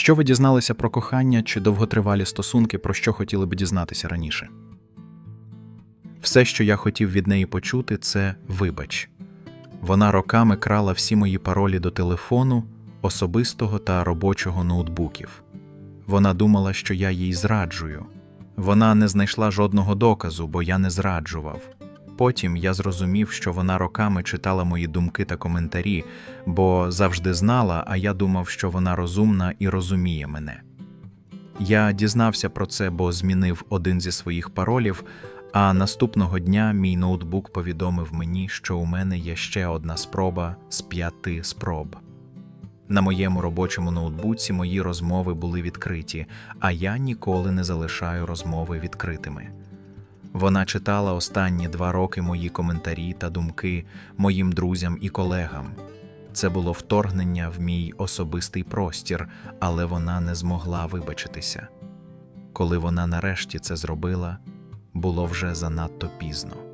Що ви дізналися про кохання чи довготривалі стосунки, про що хотіли би дізнатися раніше? Все, що я хотів від неї почути, це вибач. Вона роками крала всі мої паролі до телефону, особистого та робочого ноутбуків. Вона думала, що я їй зраджую. Вона не знайшла жодного доказу, бо я не зраджував. Потім я зрозумів, що вона роками читала мої думки та коментарі, бо завжди знала, а я думав, що вона розумна і розуміє мене. Я дізнався про це, бо змінив один зі своїх паролів, а наступного дня мій ноутбук повідомив мені, що у мене є ще одна спроба з п'яти спроб. На моєму робочому ноутбуці мої розмови були відкриті, а я ніколи не залишаю розмови відкритими. Вона читала останні два роки мої коментарі та думки моїм друзям і колегам. Це було вторгнення в мій особистий простір, але вона не змогла вибачитися. Коли вона нарешті це зробила, було вже занадто пізно.